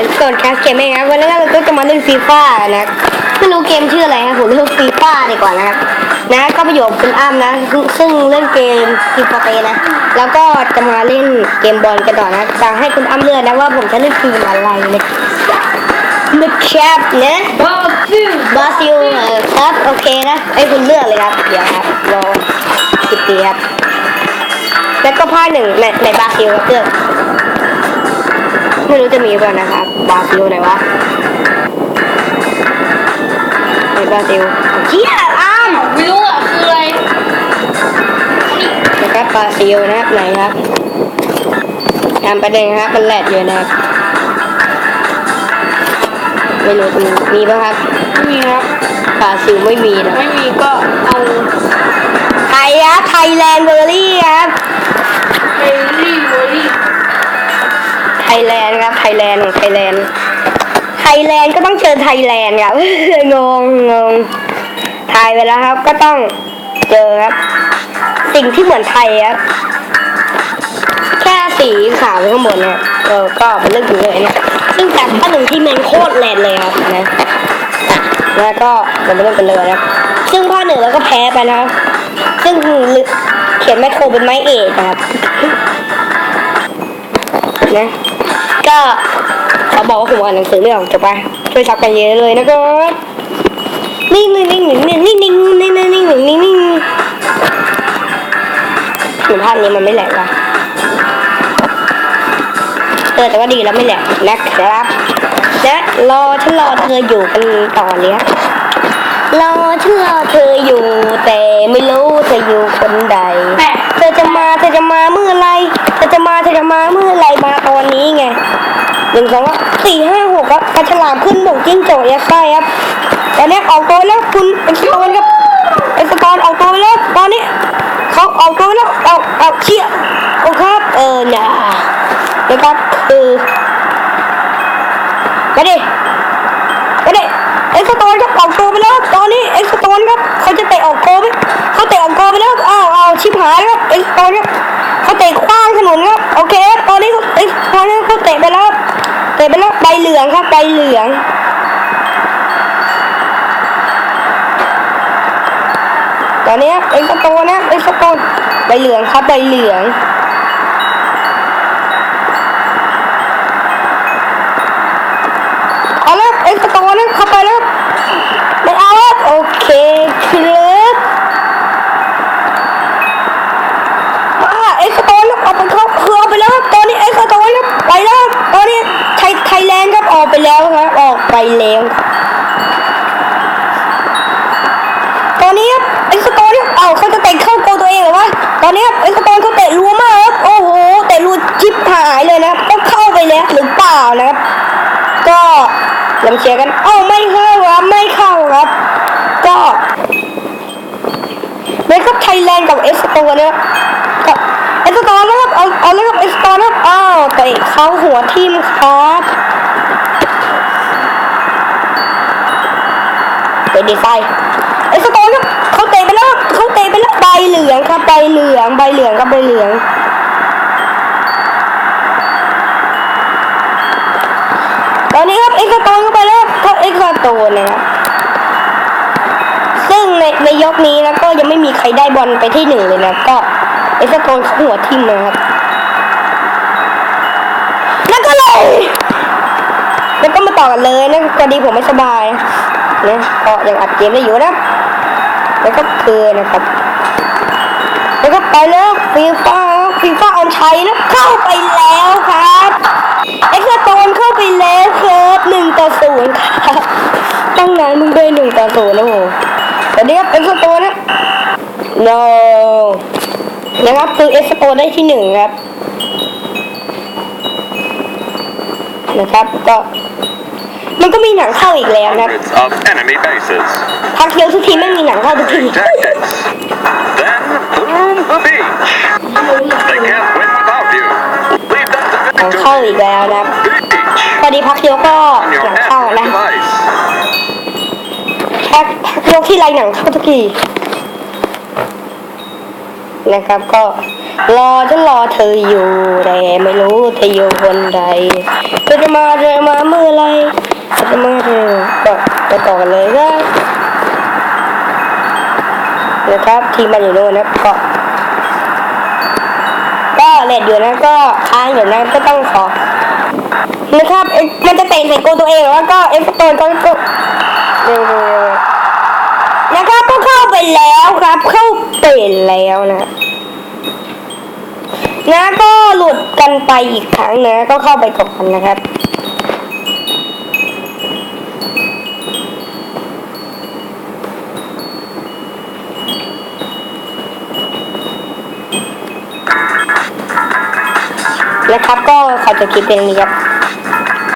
ดกดแคสเกมเองครับวันนี้เราก็จะมาเล่นฟีฟ่านะไม่รู้เกมชื่ออะไรครับผมเลือกฟีฟ่าดีกว่านะครับนะก็ประโยชน์คุณอ้ำนะซึ่งซึ่งเล่นเกมฟีฟ่าเตนะแล้วก็จะมาเล่นเกมบอลกันต่อนะจะให้คุณอ้ำเลือกนะว่าผมจะเล่นทีมอะไรนะนะครับนะบอลซิลบราซิลเออครับโอเคนะไอ้ยคุณเลือกเลยครับเดี๋ยวครับรอสิบปีครับแล้วก็ภาคหนึ่งในในบราซิลครับเลือก ไม่รู้จะมีป่ะนะครับบราซิลไหนวะในบราซิลเชี่ยอ้ามไม่รู้อะคืออะไรนะครับบราซิลนะครับไหนครับตามประเด็นครับมันแหลกอยู่นะครับไม่รู้จะมีมีป่ะครับไม่มีครับบราซิลไม่มีนะไม่มีก็เอาไทยครับไทยแลนด์เบอร์รี่ครับ ยแลนด์ครับไทยแลนด์ไทยแลนด์ไทยแลนด์ก็ต้องเชิญไทยแลนด์ครับงงงงไทยไปแล้วครับ ก็ต้องเจอครับ สิ่งที่เหมือนไทยครับแค่สีขาวข้างบนเนี่ยเออก็เป็นเรื่องถึงเลยเนี่ยซึ่งแต่ข้อหนึ่งที่แมนโคตรแลนด์เลยครับนะแล้วก็เรามาเริ่มกันเลยนะซึ่งภาคหนึ่งเราก็แพ้ไปนะซึ่งเขียนแมคโครเป็นไม้เอกครับนะ ก็เขอบอกว่าผมอ่านหนังสือเรื่องจบไปช่วยซับกันเยอะเลยนะครับนิ่งนิ่งนิ่งนิ่งนิ่งนิ่งนิ่งนิ่งนิ่งนิ่งนิ่งนิ่งเหมือนภาพนี้มันไม่แหลกว่ะเออแต่ว่าดีแล้วไม่แหลกนะครับและรอฉันรอเธออยู่กันต่อเนี้ยรอฉันรอเธออยู่ แต่ไม่รู้เธออยู่คนใด เธอจะมาเธอจะมาเมื่อไรเธอจะมาเธอจะมาเมื่อไรมา หนึ่งสองสี่ห้าหกครับปลาฉลามขึ้นบกจิ้งโจกยัดไส้ครับตอนนี้ออกตัวแล้วคุณเอ็กซ์ตอนครับเอ็กซ์ตอนออกตัวแล้วตอนนี้เขาออกตัวแล้วออกออกเชี่ยโอ้ครับเออเนี่ยนะครับคือมาดิ องครับใบเหลือง ตอนนี้เอ็กซ์โตนะเอ็กซ์โตใบเหลืองครับใบเหลืองเอาแล้วเอ็กซ์โตนะเข้าไปแล้วไม่เอาแล้วโอเคครับมาเอ็กซ์โตนะเอาไปเขาคือเอาไปแล้วตอนนี้เอ็กซ์โตนะไปแล้วตอนนี้ไทยไทยแลนด์ครับ ไปแล้วครับออกไปแล้วครับตอนนี้ครับเอ็กซ์โตนเอ้าเขาจะเตะเข้าโกตัวเองเหรอวะตอนนี้ครับเอ็กซ์โตนเขาเตะรัวมากครับโอ้โหเตะรัวจิบหายเลยนะครับก็เข้าไปแล้วหรือเปล่านะครับ ก็ลองเชียร์กันเอ้าไม่เข้าครับไม่เข้าครับ ก็เมครับไทยแลนด์กับเอ็กซ์โตนนะครับเอ็กซ์โตนนะครับเอาเอาเลยครับเอ็กซ์โตนนะครับอ้าวเตะเข้าหัวทีมครับ ดีไซน์เอ็กซ์โตนเขาเตะไปแล้วเขาเตะไปแล้วใบเหลืองครับใบเหลืองใบเหลืองครับใบเหลืองตอนนี้ครับเอ็กซ์โตนเข้าไปแล้วครับเขาเอ็กซ์โตนนะครับซึ่งในในยกนี้นะก็ยังไม่มีใครได้บอลไปที่หนึ่งเลยนะก็เอ็กซ์โตนเขาหัวทิ่มเลยครับแล้วก็เลยแล้วก็มาต่อกันเลยนะพอดีผมไม่สบาย นะก็ยังอัดเกมได้อยู่นะ แล้วก็คือนะครับ แล้วก็ไปแล้วฟีฟ่าฟีฟ่าออนชัยนะเข้าไปแล้วครับเอ็กซ์โตนเข้าไปแล้วครับหนึ่งต่อศูนย์ครับตั้งนานมึงได้หนึ่งต่อศูนย์นะโหตอนนี้ครับเอ็กซ์โตนนะ no นะครับคือเอ็กซ์โตนได้ที่หนึ่งครับนะครับก็ มันก็มีหนังเข้าอีกแล้วนะครับ Hundreds of enemy bases. พักเดียวทุกทีไม่มีหนังเข้าทุกที Tactics. Then boom the beach. They can't win without you. Leave them to หนังเข้า victory. อีกแล้วนะครับ Beach. พอดีพักเดียวก็ On ห your นังเข้า end นะ device. พักพักเดียวที่ไรหนังเข้าทุกทีนะครับก็รอฉันรอเธออยู่แต่ไม่รู้เธออยู่คนใดเธอจะมาเธอมาเมื่อไหร เธอจะมาเธอก็ไปต่อกันเลยก็นะครับทีมมันอยู่โน่นนะก็ก็เลดอยู่นะก็ค้างอยู่นะก็ต้องขอนะครับมันจะเตะใส่โกตัวเองแล้วก็เอฟโตนก็ก็เร็วๆนะครับก็เข้าไปแล้วครับ เข้าไปแล้วนะนะก็หลุดกันไปอีกครั้งนะ ก็เข้าไปก่อนนะครับ นะครับ ก็เขาจะคิดเป็นนี้ครับ